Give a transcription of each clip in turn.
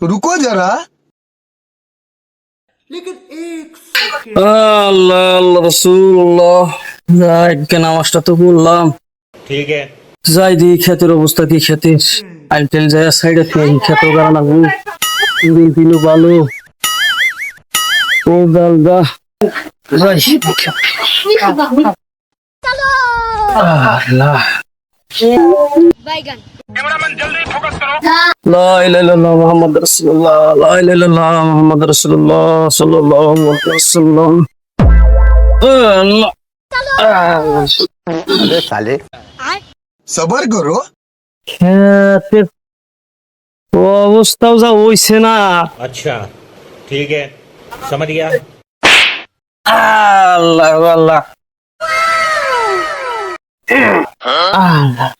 रुको जरा আল্লাহ আল্লাহ রসুল্লাহ যাই নামাজটা তো বললাম ठीक है যাই দি ক্ষেতের অবস্থা কি ক্ষেতের আইটেল যায় সাইডে ক্ষেত গাড়া দিন দিনও ভালো ও গাল দা যাই আল্লাহ बैगन লা ইলাহা ইল্লাল্লাহ মুহাম্মদ রাসূলুল্লাহ লা ইলাহা ইল্লাল্লাহ মুহাম্মদ রাসূলুল্লাহ সাল্লাল্লাহু আলাইহি ওয়াসাল্লাম আল্লাহ सबर करो ক্ষেতের অবস্থাও যা হইছে না अच्छा ठीक है समझ गया আল্লাহ আল্লাহ আল্লাহ লা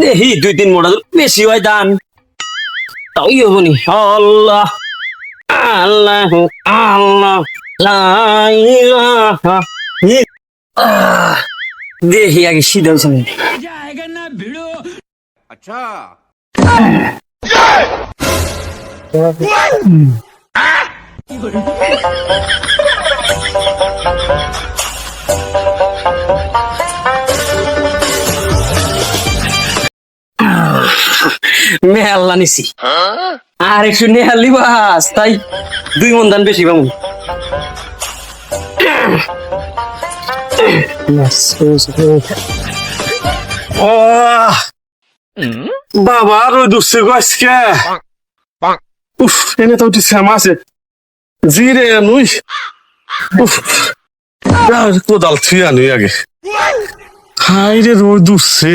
দেখি দুই তিন মোটা বেশি হয় দান। তাই হবনি আল্লাহ আল্লাহ আল্লাহ লা ইলাহা ইল- আহ, দেখি আগে সিধা হয়েছে নাকি। মেহাল্লা নিছি। আর একটু নেহালি বাস তাই দুই মন দান বেশি পাবো। বাবা, রোদ উঠছে গো আজকে। উফ, এনে তো উঠি শ্যামা আছে। জি রে নুই। উফ কোদাল থুই আনুই আগে। হাই রে রোদ উঠছে।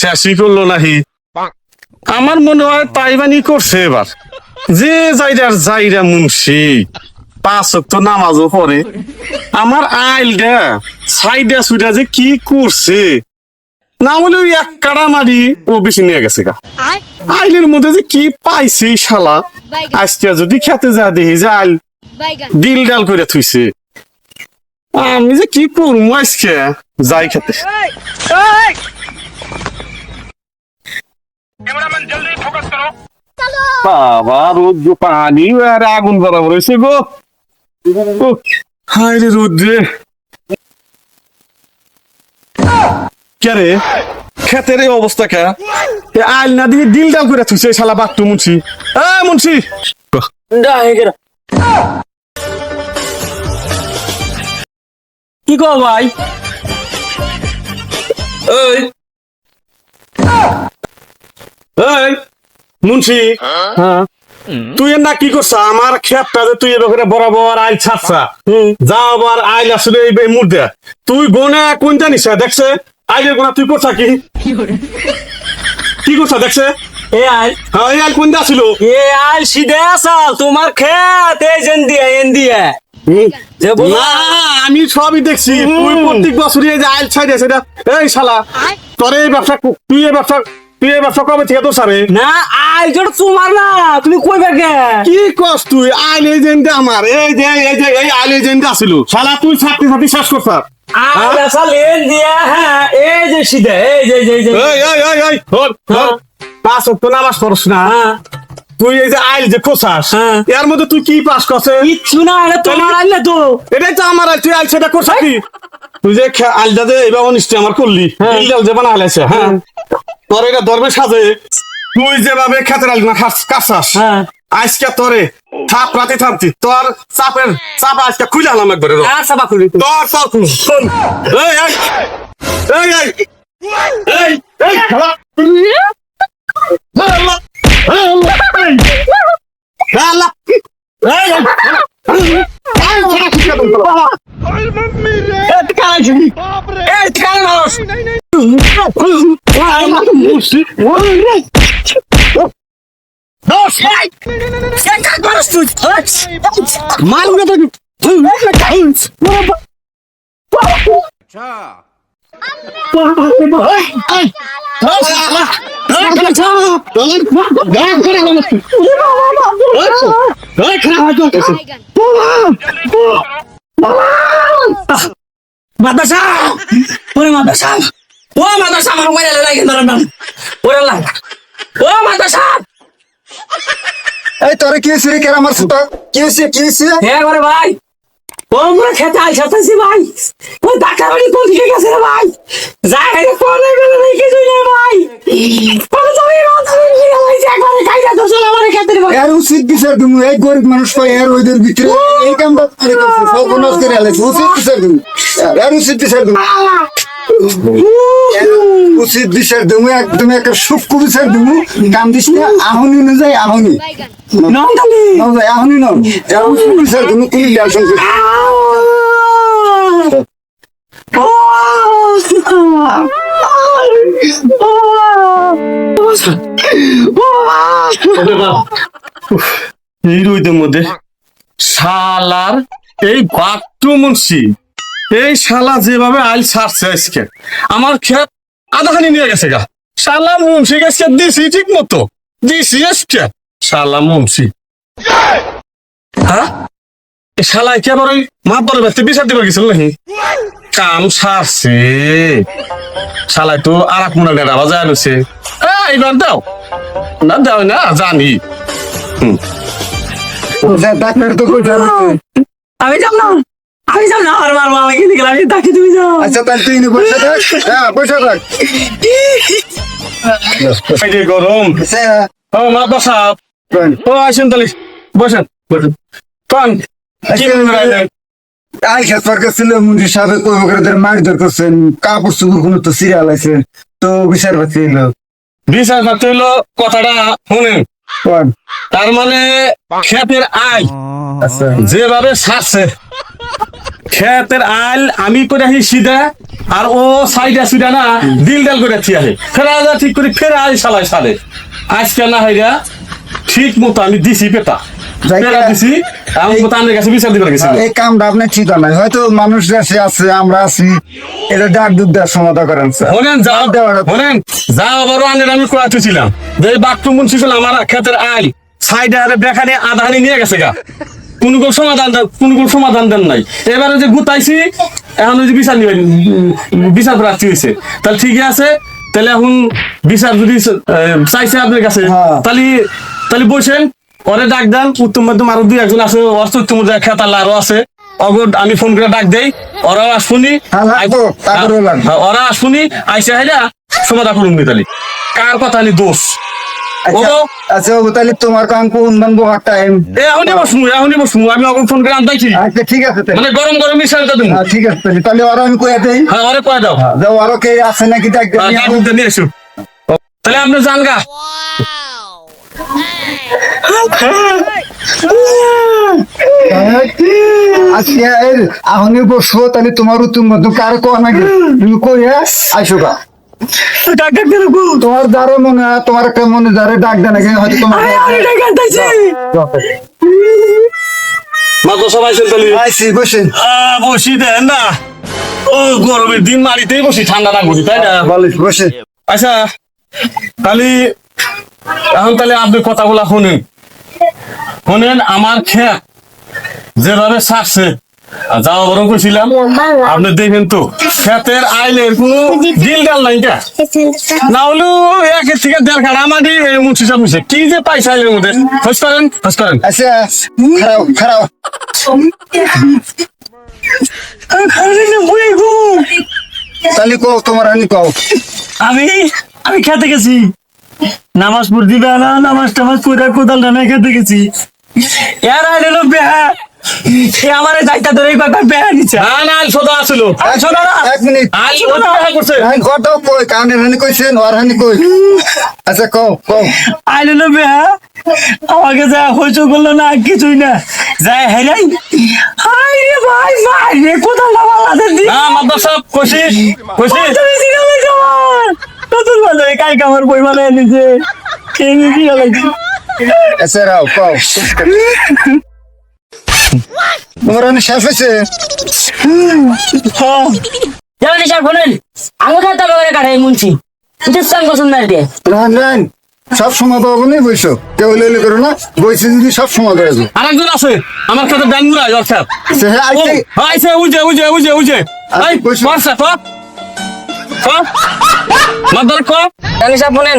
শেষই করল নাহি। আমার মনে হয় তাইবানি করছে এবার। যে যাইরার যাইরা মুন্সি পাঁচক তো নামাজও পড়ে, আমার আইলটা সাইডা সুইডা যে কি করছে, না হলে ওই এক কাড়া মারি ও বেশি নিয়ে গেছে গা। আইলের মধ্যে যে কি পাইছে শালা, আজকে যদি খেতে যা দেখি যে আইল ডিল ডাল করে থুইছে। আমি যে কি করব আজকে? যাই খেতে। বাবা রোদ পানি আর আগুন বরাবর হয়েছে গো। হায় রে রোদ রে কে রে? খেতের এই অবস্থা কে? এ আইল না দিয়ে ডিল ডাল করে এই শালা বাট্টু মুন্সি। এ মুন্সি। কি কো ভাই? এই। এই মুন্সি। হ্যাঁ। তুই না কি করছ? আমার যে তুই এবার বরাবর আইল ছাড়ছা। যা আবার আইল আসলে এই মুর্দে তুই গোনা কোন জানিস দেখছে? আইলের গোনা তুই করছা কি? কি করছা দেখছে? এ আইল। হ্যাঁ এই আইল কোন দা ছিল এ আইল সিধে আসাল তোমার খেত এই যেন দিয়ে এন দিয়ে। আমি সবই দেখছি। তুই প্রত্যেক বছরই যে আইল ছাইড়ে সেটা এই শালা তোর এই ব্যবসা তুই এই ব্যবসা তুই এই ব্যবসা কবে থেকে তো সারে না আইল জোর তোমার না তুমি কই কি কস তুই? আইল এজেন্ট আমার। এই যে এই যে এই আইল এজেন্ট আসিল। শালা তুই ছাত্রী ছাত্রী শেষ করছ দিয়ে হ্যাঁ এই যে সিধে এই যে এই যে এই এই এই এই হর হর পাঁচ ওয়াক্ত নামাজ পড়ছ না। হ্যাঁ। তুই এই যে আইল যে কোসাস হ্যাঁ। এর মধ্যে তুই কি পাস করছে কিচ্ছু না এটা তোমার আইল তো। এটাই তো আমার আইল তুই আইল সেটা করছ তুই যে খে- আইলটা যে এবার অনিষ্ট আমার করলি আইলটা যে বানা হ্যাঁ। তোর এটা ধর্মে সাজে। তুই যেভাবে খেতের আইল না খাস কাসাস। হ্যাঁ। আজকে তোরে থাপ রাতে থামতি তোর চাপের চাপ আজকে খুলে আলাম একবারে আর সাবা খুলি তোর চাপ শোন এই এই। এই এই। এই এই খালা। এই মাদ্রাসা। ওরে মাদ্রাসা। ও মাদ্রাসা আমার মোবাইলে লাগে ধরেন না ওরে লাগা। ও মাদ্রাসা এই তোরে কি হয়েছে রে কেন আমার ছোট কি হয়েছে কি হয়েছে? হে ওরে ভাই ও আমরা খেতে আইসাতেছি ভাই। ও ডাক্তার বাড়ি কোন দিকে গেছে রে ভাই? যাই রে কোনে গেলে রে কিছু নেই ভাই। কোন যাবি মাদ্রাসা নিয়ে যে একবারে খাইয়া দোষ আমার খেতে ভাই এর উচিত বিচার তুমি এই গরিব মানুষ পাই এর ওইদের ভিতরে এই কামটা করে করছে সর্বনাশ করে আলাইছে উচিত বিচার তুমি এর উচিত বিচার তুমি উচিত বিচার তুমি একদম একটা সূক্ষ্ম বিচার তুমি কাম দিস না আহনি না যায় আহনি। আহনি না বিচার তুমি তুমি টেনশন এই রইদের মধ্যে শালার এই বাথরুম মুন্সি এই শালা যেভাবে আইল ছাড়ছে আজকে আমার খেত আধাখানি নিয়ে গেছে গা। শালা মুন্সি গেছে দিছি ঠিক মতো দিছি আজকে। শালা মুন্সি। হ্যাঁ? শালা একেবারে মা বলে ব্যস্ত বিচার দিবার গেছিল নাকি? কাম সারছে। শালাই তো আর এক মনে নেড়াবা যায় রয়েছে এইবার দাও। না দাও না জানি। আমি যাব না। আমি যাব না আর মারবো আমাকে দিকে আমি তাকে তুমি যাও। আচ্ছা তাহলে তুই হ্যাঁ বসে থাক। গরম। ও মা বসা ও আসেন তাহলে বসেন বসেন। কোন? কি আই খেত পার ছিল মুন্ডি সাহেব কই করে মার দর করছেন কাপড় কোনো তো সিরিয়াল আছে তো বিচার কথাটা শুনেন। তার মানে ক্ষেতের আয় আচ্ছা। যেভাবে ছাড়ছে ক্ষেতের আইল আমি করে আহি সিধা আর ও সাইডা সিধা না দিল ডাল করে থিয়া ফেরা যা ঠিক করে ফেরা আই সালাই সাদে আজকে না হাইরা ঠিক মতো আমি দিছি নাই হয়তো মানুষ দেশে আছে আমরা আছি এটা ডাক দুধ দেওয়ার সমাধা করেন আবারও আনের আমি কোয়াতে ছিলাম যে বাথরুম মুন্সি আমার ক্ষেতের আইল সাইডে আরে বেখানে আধানি নিয়ে গেছে গা। কোন কোন সমাধান দেন কোন কোন সমাধান দেন নাই। এবারে যে গুতাইছি এখন ওই যে বিচার নিবেন বিচার প্রার্থী হয়েছে তাহলে ঠিকই আছে তাহলে এখন বিচার যদি চাইছে আপনার কাছে হ্যাঁ। তাহলে তাহলে বসেন পরে ডাক দেন উত্তম মাধ্যম আরও দুই একজন আছে অস্তুত্তম খেতাল আরও আছে। অগর আমি ফোন করে ডাক দেই ওরাও আসুনি হ্যাঁ। হ্যাঁ, ওরা আসুনি আইসা হাইলা সমাধা করুন তাহলে। কার কথা দোষ? আচ্ছা আচ্ছা তাহলে তোমার কাম কোন বহু টাইম এ এখনই বসমু এখনই বসমু আমি ফোন করে আনতাইছি আচ্ছা ঠিক আছে মানে গরম গরম মিশাল তা তুমি হ্যাঁ, ঠিক আছে তাহলে। তাহলে ওরা আমি কয়ে দেই। হ্যাঁ ওরে কয়ে দাও। যাও আরও কে আছে নাকি ডাক দেন। হ্যাঁ, তাহলে আপনি আজকে এর আহনে বসবো তাহলে তোমার উত্তম মধ্যে কার কোয়া নাকি? তুমি কইয়া আইসো গা। ডাক ডাক দেবো তোমার দ্বারা মনে হয় তোমার মনে দ্বারা ডাক দেয় নাকি হয়তো তোমার আরে আরে ডাক আনতাছি মা তো সবাই আছেন আইসি বসেন বসি দেন না। ও গরমের দিন মারিতেই বসি ঠান্ডা না তাই না? বসে। আচ্ছা তাহলে এখন তাহলে আপনি কথাগুলা শুনেন। শুনেন আমার খেত যেভাবে ছাড়ছে যাওয়া বরং কইছিলাম আপনি দেখেন তো খেতের আইলের কোনো ডিল ডাল নাই কা। না একের থেকে দেড় খাড়া আমাদের কি যে পাইছে আইলের মধ্যে? খোঁজ করেন খোঁজ করেন। আচ্ছা খারাপ খারাপ তাহলে কও তোমার আমি কও। আমি আমি খেতে গেছি। নামাজ পড় দিবে না নামাজ টামাজ পড়ে কোদাল টানা খেতে গেছি। এর আইলো বেহা। এ আমারে যাইতা ধরে কথা বেহা নিছে। না না আল সদা আসলো আল না এক মিনিট। করছে। হ্যাঁ কত কই? কানে হানি কইছেন আর হানি কই? আচ্ছা কও কও। আইলো বেহা আমাকে যা হইচো করল না কিছুই না। যায় হেরাই। হাই রে ভাই রে দি না তুমি নতুন কাই কামার বই বানায় নিছে সিগালে আচ্ছা রাও কও। তোমার হানি শেষ হয়েছে। হ্যাঁ। স্যার বলেন আমি খাতা বাগানে কাটাই মুনছি এটা সাং পছন্দ দিয়ে। Run run. সব সময় পাবো না বইসো কেউ লেলে করো না। বইছে যদি সব সময় দেওয়া যাবে আরেকজন আছে আমার কাছে ব্যাঙ্গুরা জল সাহেব সে হ্যাঁ ও, আইতে আইছে উজে উজে উজে উজে বসো। বর্ষা তো ক মাদ্দার ক জানি স্যার বলেন